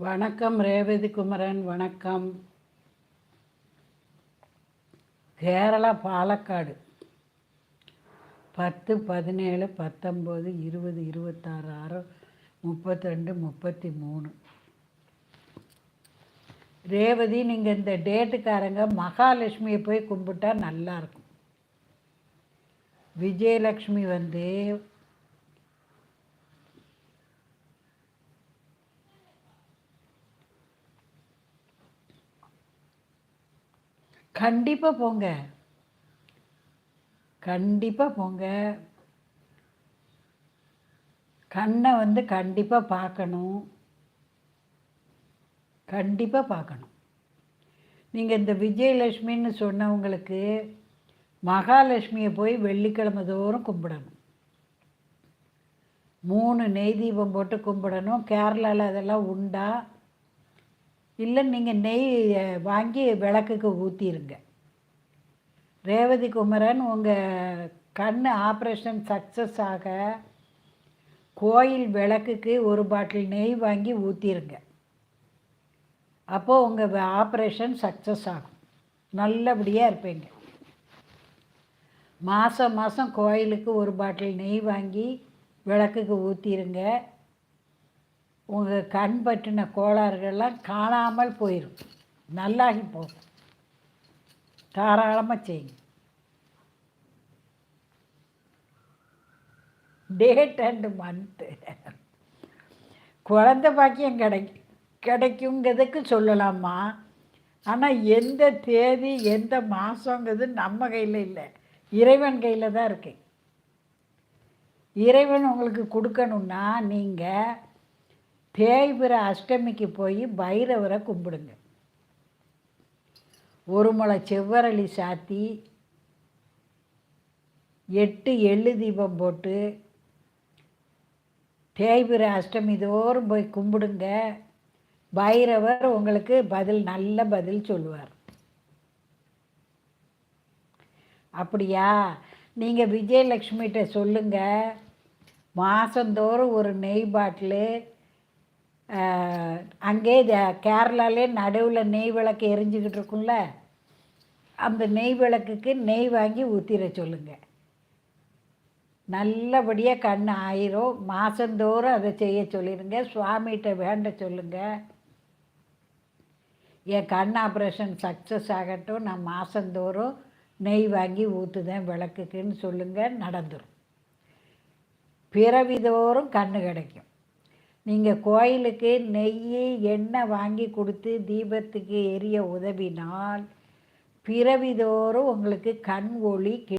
வணக்கம் ரேவதி குமரன் வணக்கம். கேரளா பாலக்காடு. பத்து பதினேழு பத்தொம்போது இருபது இருபத்தாறு ஆறு முப்பத்திரெண்டு முப்பத்தி மூணு ரேவதி நீங்கள் இந்த டேட்டுக்காரங்க மகாலட்சுமியை போய் கும்பிட்டா நல்லாயிருக்கும் விஜயலக்ஷ்மி வந்து கண்டிப்பாக போங்க. கண்டிப்பாக போங்க. கண்ணை வந்து கண்டிப்பாக பார்க்கணும். கண்டிப்பாக பார்க்கணும். நீங்கள் இந்த விஜயலட்சுமின்னு சொன்னவங்களுக்கு மகாலட்சுமியை போய் வெள்ளிக்கிழமை தோறும் கும்பிடணும். மூணு நெய் தீபம் போட்டு கும்பிடணும். கேரளாவில் அதெல்லாம் உண்டா? இல்லை நீங்கள் நெய் வாங்கி விளக்குக்கு ஊற்றிருங்க ரேவதி குமரன் உங்கள் கண் ஆப்ரேஷன் சக்ஸஸ் ஆக கோயில் விளக்குக்கு ஒரு பாட்டில் நெய் வாங்கி ஊற்றிருங்க அப்போது உங்கள் ஆப்ரேஷன் சக்ஸஸ் ஆகும். நல்லபடியாக இருப்பீங்க. மாதம் மாதம் கோயிலுக்கு ஒரு பாட்டில் நெய் வாங்கி விளக்குக்கு ஊற்றிருங்க உங்கள் கண் பற்றின கோளாறுகள்லாம் காணாமல் போயிடும் நல்லாகி போகும். தாராளமாக செய்யுங்க. டேட் அண்டு மந்த்து குழந்த பாக்கியம் கிடை கிடைக்குங்கிறதுக்கு சொல்லலாமா? ஆனால் எந்த தேதி எந்த மாதங்கிறது நம்ம கையில் இல்லை. இறைவன் கையில் தான் இருக்கு. இறைவன் உங்களுக்கு கொடுக்கணுன்னா நீங்கள் தேய்பிர அஷ்டமிக்கு போய் பைரவரை கும்பிடுங்க. ஒரு முளை செவ்வரளி சாத்தி எட்டு எள்ளு தீபம் போட்டு தேய்பிர அஷ்டமி தோறும் போய் கும்பிடுங்க. பைரவர் உங்களுக்கு பதில் நல்ல பதில் சொல்லுவார். அப்படியா? நீங்கள் விஜயலக்ஷ்மிகிட்ட சொல்லுங்கள் மாதந்தோறும் ஒரு நெய் பாட்டிலு அங்கே கேரளாலே நடுவில் நெய் விளக்கு எரிஞ்சுக்கிட்டு இருக்கும்ல அந்த நெய் விளக்குக்கு நெய் வாங்கி ஊற்றிட சொல்லுங்கள் நல்லபடியாக கண் ஆயிரும். மாதந்தோறும் அதை செய்ய சொல்லிடுங்க. சுவாமிகிட்ட வேண்ட சொல்லுங்கள் என் கண் ஆப்ரேஷன் சக்ஸஸ் ஆகட்டும். நான் மாதந்தோறும் நெய் வாங்கி ஊற்றுதேன் விளக்குக்குன்னு சொல்லுங்கள் நடந்துடும் பிறவிதோறும் கண் கிடைக்கும். நீங்கள் கோயிலுக்கு நெய் எண்ணெய் வாங்கி கொடுத்து தீபத்துக்கு எரிய உதவினால் பிறவிதோறும் உங்களுக்கு கண் ஒளி